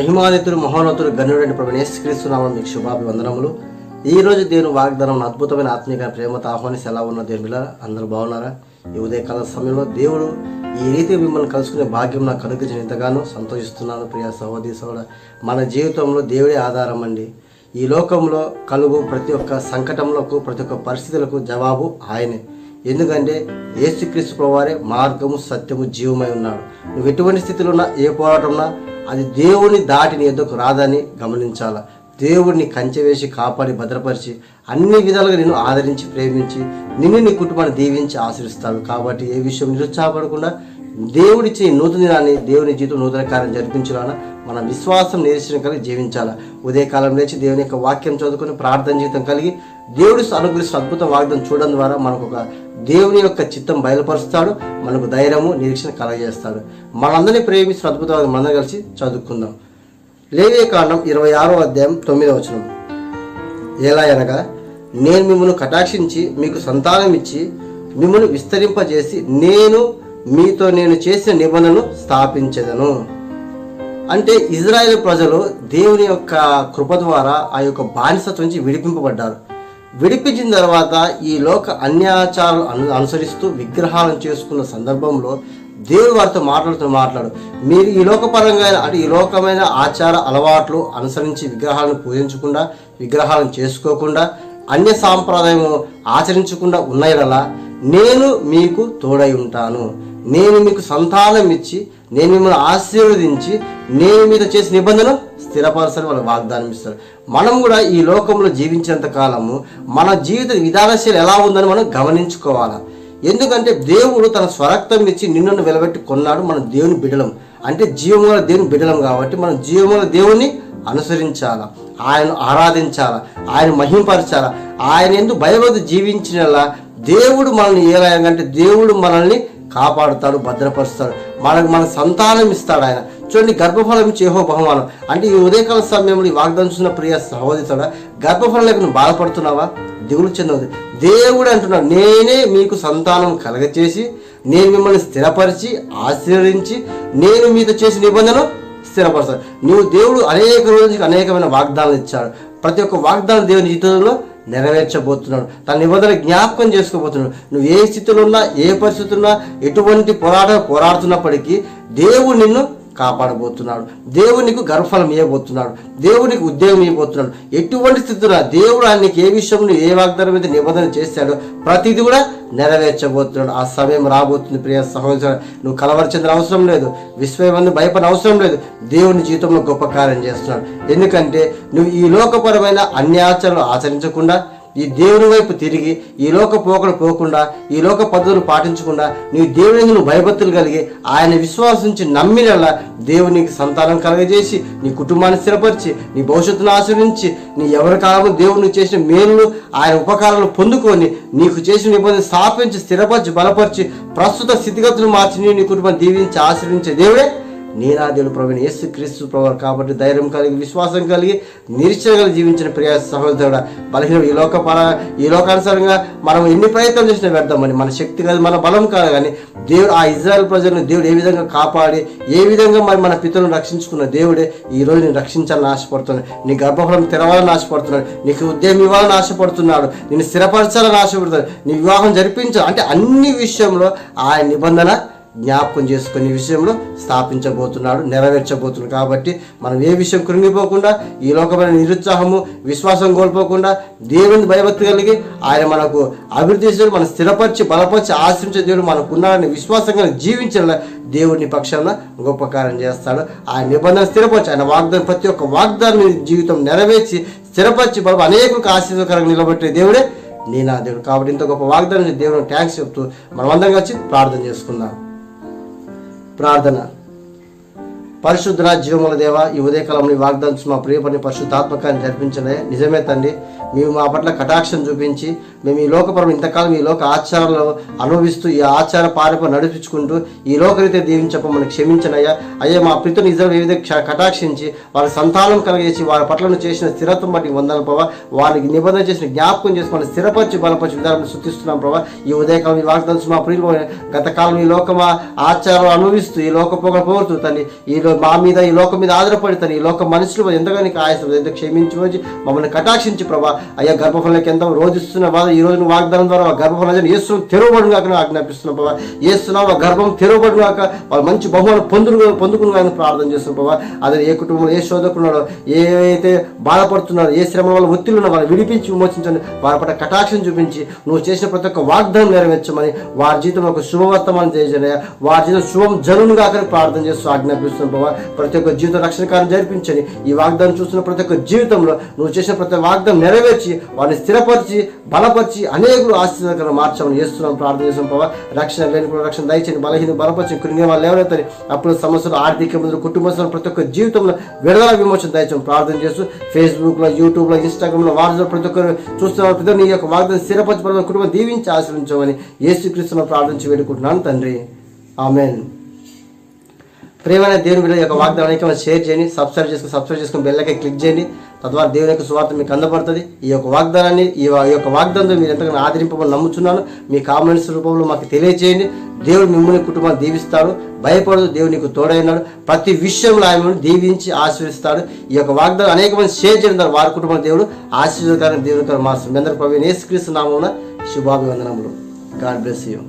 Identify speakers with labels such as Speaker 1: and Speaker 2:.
Speaker 1: మహిమాదితుడు మహోన్నతుడు గణుడైన ప్రభు నేస్క్రీస్తున్నామని మీకు శుభాభివందనములు. ఈ రోజు దేవుని వాగ్దానం అద్భుతమైన ఆత్మీయ ప్రేమతో ఆహ్వానిస్తే ఎలా ఉన్న దేవుల అందరూ బాగున్నారా? ఈ ఉదయకాల సమయంలో దేవుడు ఈ రీతి మిమ్మల్ని కలుసుకునే భాగ్యం నాకు కనుగొచ్చిన ఎంతగానో సంతోషిస్తున్నాను ప్రియ సహోదరి సహోదర. మన జీవితంలో దేవుడే ఆధారం అండి. ఈ లోకంలో కలుగు ప్రతి ఒక్క సంకటములకు ప్రతి ఒక్క పరిస్థితులకు జవాబు ఆయనే. ఎందుకంటే ఏసుక్రీస్తు ప్రభువారే మార్గము సత్యము జీవమై ఉన్నాడు. నువ్వు ఎటువంటి స్థితిలో ఉన్నా ఏ పోరాటం ఉన్నా అది దేవుని దాటిని ఎందుకు రాదని గమనించాలా? దేవుడిని కంచె వేసి కాపాడి భద్రపరిచి అన్ని విధాలుగా నిన్ను ఆదరించి ప్రేమించి నిన్ను నీ కుటుంబాన్ని దీవించి ఆశ్రయిస్తాడు కాబట్టి ఏ విషయం నిరుత్సాహపడకుండా దేవుడిచ్చే నూతన దినాన్ని దేవుని జీవితం నూతన కార్యం జరిపించాలన్నా మన విశ్వాసం నిరీక్షణ కలిగి జీవించాలా? ఉదయకాలం లేచి దేవుని యొక్క వాక్యం చదువుకొని ప్రార్థన జీవితం కలిగి దేవుడు అనుగ్రహించిన అద్భుత వాగ్దం చూడడం ద్వారా మనకు ఒక దేవుని యొక్క చిత్తం బయలుపరుస్తాడు మనకు ధైర్యము నిరీక్షణ కలగజేస్తాడు. మనందరినీ ప్రేమిస్తున్న అద్భుతవాదం మనందరం కలిసి చదువుకుందాం. లేవే కాండం ఇరవై ఆరో అధ్యాయం తొమ్మిదో వచనం. ఎలా అనగా నేను మిమ్మల్ని కటాక్షించి మీకు సంతానం ఇచ్చి మిమ్మల్ని విస్తరింపజేసి నేను మీతో నేను చేసిన నిబంధనను స్థాపించదను. అంటే ఇజ్రాయెల్ ప్రజలు దేవుని యొక్క కృప ద్వారా ఆ యొక్క బానిసత్వం నుంచి విడిపింపబడ్డారు. విడిపించిన తర్వాత ఈ లోక అన్యాచారాలు అను అనుసరిస్తూ విగ్రహాలను చేసుకున్న సందర్భంలో దేవుడు వారితో మాట్లాడుతూ మాట్లాడు మీరు ఈ లోకపరంగా అంటే ఈ లోకమైన ఆచార అలవాట్లు అనుసరించి విగ్రహాలను పూజించకుండా విగ్రహాలను చేసుకోకుండా అన్య సాంప్రదాయం ఆచరించకుండా ఉన్నాయడలా నేను మీకు తోడై ఉంటాను. నేను మీకు సంతానం ఇచ్చి నేను మిమ్మల్ని ఆశీర్వదించి నేను మీతో చేసిన నిబంధన స్థిరపరచని వాళ్ళు వాగ్దానం ఇస్తారు మనం కూడా ఈ లోకంలో జీవించేంత కాలము మన జీవిత విధానశీలి ఎలా ఉందని మనం గమనించుకోవాలి? ఎందుకంటే దేవుడు తన స్వరక్తం ఇచ్చి నిన్ను వెలబెట్టి కొన్నాడు మన దేవుని బిడలం అంటే జీవముల దేవుని బిడలం కాబట్టి మనం జీవముల దేవుని అనుసరించాలా? ఆయన ఆరాధించాలా? ఆయన మహింపరచాలా? ఆయన ఎందుకు భయవద్దు జీవించినలా? దేవుడు మనల్ని ఏలాయంగా అంటే దేవుడు మనల్ని కాపాడుతాడు భద్రపరుస్తాడు. మనకు మన సంతానం ఇస్తాడు ఆయన. చూడండి గర్భఫలం చేహో బహుమానం. అంటే ఈ ఉదయకాల సమయంలో ఈ వాగ్దానం చూసిన ప్రియ సహోదరుడ గర్భఫలం లేక నువ్వు బాధపడుతున్నావా? దిగులు చెందవద్దు. దేవుడు అంటున్నాడు నేనే మీకు సంతానం కలగచేసి నేను మిమ్మల్ని స్థిరపరిచి ఆశీర్వదించి నేను మీతో చేసిన నిబంధన స్థిరపరుస్తాను. నువ్వు దేవుడు అనేక రోజులకి అనేకమైన వాగ్దానాలు ఇచ్చాడు. ప్రతి ఒక్క వాగ్దానం దేవుని జీవితంలో నెరవేర్చబోతున్నాడు. తన నిబంధన జ్ఞాపకం చేసుకోబోతున్నాడు. నువ్వు ఏ స్థితిలో ఉన్నా ఏ పరిస్థితుల్లో ఉన్నా ఎటువంటి పోరాటం పోరాడుతున్నప్పటికీ దేవుడు నిన్ను కాపాడబోతున్నాడు. దేవునికి నీకు గర్భఫలం ఇవ్వబోతున్నాడు దేవునికి ఉద్యోగం ఇవ్వబోతున్నాడు ఎటువంటి స్థితిలో దేవుడు ఆయనకి ఏ విషయంలో ఏ వాగ్దానం మీద నిబంధన చేశాడో ప్రతిదీ కూడా నెరవేర్చబోతున్నాడు. ఆ సమయం రాబోతుంది ప్రియ సహోదరు నువ్వు కలవరచెందిన అవసరం లేదు. విశ్వమంది భయపడిన అవసరం లేదు. దేవుని జీవితంలో గొప్ప కార్యం చేస్తున్నాడు. ఎందుకంటే నువ్వు ఈ లోకపరమైన అన్యాచరణలు ఆచరించకుండా ఈ దేవుని వైపు తిరిగి ఈ లోక పోకలు పోకుండా ఈ లోక పద్ధతులు పాటించకుండా నీ దేవుని నువ్వు భయభక్తులు కలిగి ఆయన విశ్వాసించి నమ్మినలా దేవునికి సంతానం కలగజేసి నీ కుటుంబాన్ని స్థిరపరిచి నీ భవిష్యత్తును ఆశ్రయించి నీ ఎవరి కాలము దేవునికి చేసిన మేలును ఆయన ఉపకారాలు పొందుకొని నీకు చేసిన ఇబ్బంది స్థాపించి స్థిరపరిచి బలపరిచి ప్రస్తుత స్థితిగతులు మార్చి నీ- నీ దీవించి ఆశ్రయించే దేవుడే. నేనా ప్రవీణ యేసు క్రీస్తు ప్రభు కాబట్టి ధైర్యం కలిగి విశ్వాసం కలిగి నిరీక్షణగా జీవించిన ప్రియ సహోదరుడ బలహీన ఈ లోక ఈ లోకానుసారంగా మనం ఎన్ని ప్రయత్నం చేసినా వ్యర్థమని మన శక్తి కాదు మన బలం కాదు కానీ దేవుడు ఆ ఇజ్రాయల్ ప్రజలను దేవుడు ఏ విధంగా కాపాడి ఏ విధంగా మరి మన పితలను రక్షించుకున్న దేవుడే ఈ రోజు నేను రక్షించాలని ఆశపడుతున్నాడు. నీ గర్భఫలం తెరవాలని ఆశపడుతున్నాడు. నీకు ఉద్యమం ఇవ్వాలని ఆశపడుతున్నాడు. నేను స్థిరపరచాలని ఆశపడుతున్నాడు. నీ వివాహం జరిపించాలి. అంటే అన్ని విషయంలో ఆ నిబంధన జ్ఞాపకం చేసుకునే విషయంలో స్థాపించబోతున్నాడు నెరవేర్చబోతున్నాడు. కాబట్టి మనం ఏ విషయం కృంగిపోకుండా ఈ లోకమైన నిరుత్సాహము విశ్వాసం కోల్పోకుండా దేవుని భయభక్తి కలిగి ఆయన మనకు అభివృద్ధి చేసేది మనం స్థిరపరిచి బలపరిచి ఆశ్రయించే దేవుడు మనకు ఉన్నాడని విశ్వాసంగా జీవించిన దేవుని పక్షాన గొప్ప కార్యం చేస్తాడు. ఆయన నిబంధన స్థిరపరిచి ఆయన వాగ్దానం ప్రతి ఒక్క వాగ్దాన్ని జీవితం నెరవేర్చి స్థిరపరిచి బలం అనేకులకు ఆశీర్వకరంగా నిలబెట్టే దేవుడే నేనా దేవుడు. కాబట్టి ఇంత గొప్ప వాగ్దానం దేవుడు ట్యాంక్స్ చెప్తూ మనం అందరం కలిసి ప్రార్థన చేసుకుందాం. ప్రార్థన పరిశుద్ధ జీవముల దేవ ఈ ఉదయకాలంలో ఈ వాగ్దానం మా ప్రియపని పరిశుద్ధాత్మకాన్ని జరిపించలే. నిజమే తండ్రి మేము మా పట్ల కటాక్షం చూపించి మేము ఈ లోకపరం ఇంతకాలం ఈ లోక ఆచారాలు అనుభవిస్తూ ఈ ఆచార పారప నడిపించుకుంటూ ఈ లోకరీతే దీవించపమని క్షమించనయ్యా. అయ్యా మా ప్రీతుని నిజం వివిధ కటాక్షించి వారి సంతానం కలిగేసి వారి పట్ల చేసిన స్థిరత్వం బట్టి వందలు ప్రభావ వారికి నిబంధన చేసిన జ్ఞాపకం చేసి స్థిరపరిచి బలపరిచి విధానం శుద్ధిస్తున్నాం ప్రభావ ఈ ఉదయకాలం ఈ వాగ్దానం మా ప్రియులు గతకాలం ఈ లోకమా ఆచారాలు అనుభవిస్తూ ఈ లోక పొగ పోరుతూ తల్లి ఈ లో- మా మీద ఈ లోకం మీద ఆధారపడతాను ఈ లోక మనుషులు ఎంతగా నీకు ఆయాసం ఎంత క్షమించి మమ్మల్ని కటాక్షించి ప్రభా. అయ్యా గర్భఫలంకి ఎంత రోధిస్తున్న బాధ ఈ రోజు వాగ్దానం ద్వారా ఆ గర్భఫలం ఏసు తెరవబడును కాక ఆజ్ఞాపిస్తున్నాం ప్రభా. ఏస్తున్నావు ఆ గర్భం తెరవబడును కాక వాళ్ళు మంచి బహుమానం పొందుకు పొందుకుని కానీ ప్రార్థన చేస్తున్నాం ప్రభా. అదే ఏ కుటుంబంలో ఏ శోధకున్నాడో ఏవైతే బాధపడుతున్నారో ఏ శ్రమ వల్ల ఒత్తిడి ఉన్న వాళ్ళు విడిపించి విమోచించండి. వారి పట్ల కటాక్షం చూపించి నువ్వు చేసిన ప్రతి ఒక్క వాగ్దానం నెరవేర్చమని వారి జీవితంలో ఒక శుభవర్తమానం చేయండి వారి జీవితం శుభం జరును కాకని ప్రార్థన చేస్తూ ఆజ్ఞాపిస్తున్నాం ప్రభావ ప్రతి ఒక్క జీవిత రక్షణ కార్యం జరిపించని ఈ వాగ్దానం చూస్తున్న ప్రతి ఒక్క జీవితంలో నువ్వు చేసిన ప్రతి ఒక్క వాగ్దానం నెరవేర్చి వారిని స్థిరపరిచి బలపరిచి అనేకులు ఆశీర్వాదకరం మార్చమని చేస్తున్నాం ప్రార్థన చేస్తున్నాం ప్రభావ. రక్షణ లేని కూడా రక్షణ దయచేయండి బలహీన బలపరిచి కృంగిన వాళ్ళు ఎవరైతే అప్పుడు సమస్యలు ఆర్థిక ఇబ్బందులు కుటుంబ సమస్యలు ప్రతి ఒక్క జీవితంలో విడుదల విమోచన దయచేయం ప్రార్థన చేస్తూ ఫేస్బుక్లో యూట్యూబ్లో ఇన్స్టాగ్రామ్లో వాట్సాప్లో ప్రతి ఒక్కరు చూస్తున్న ప్రతి నీ యొక్క వాగ్దానం స్థిరపరిచి కుటుంబం దీవించి ఆశ్రయించమని యేసుక్రీస్తున్న ప్రార్థించి వేడుకుంటున్నాను తండ్రి. ఆమెన్. ప్రేమైన దేవుని బిడ్డ యొక్క వాగ్దానానికి మనం షేర్ చేయండి సబ్స్క్రైబ్ చేసుకుని సబ్స్క్రైబ్ చేసుకుని బెల్లకే క్లిక్ చేయండి. తద్వారా దేవుని యొక్క సువార్త మీకు అందబడుతుంది ఈ యొక్క వాగ్దానాన్ని ఈ యొక్క వాగ్దానంతో మీరు ఎంతగానో ఆదరింపమని నమ్ముచున్నాను. మీ కామెంట్స్ రూపంలో మాకు తెలియజేయండి దేవుడు మిమ్మల్ని కుటుంబాన్ని దీవిస్తాడు. భయపడదు దేవుడు నీకు తోడైనాడు ప్రతి విషయంలో ఆయన దీవించి ఆశీర్విస్తాడు ఈ యొక్క వాగ్దానం అనేక మంది షేర్ చేయడం ద్వారా వారి కుటుంబం దేవుడు ఆశీర్వదకరం దేవుడు మా సుమేంద్ర ప్రవీణ్ యేసుక్రీస్తు నామమున శుభాభివందనములు. God bless you.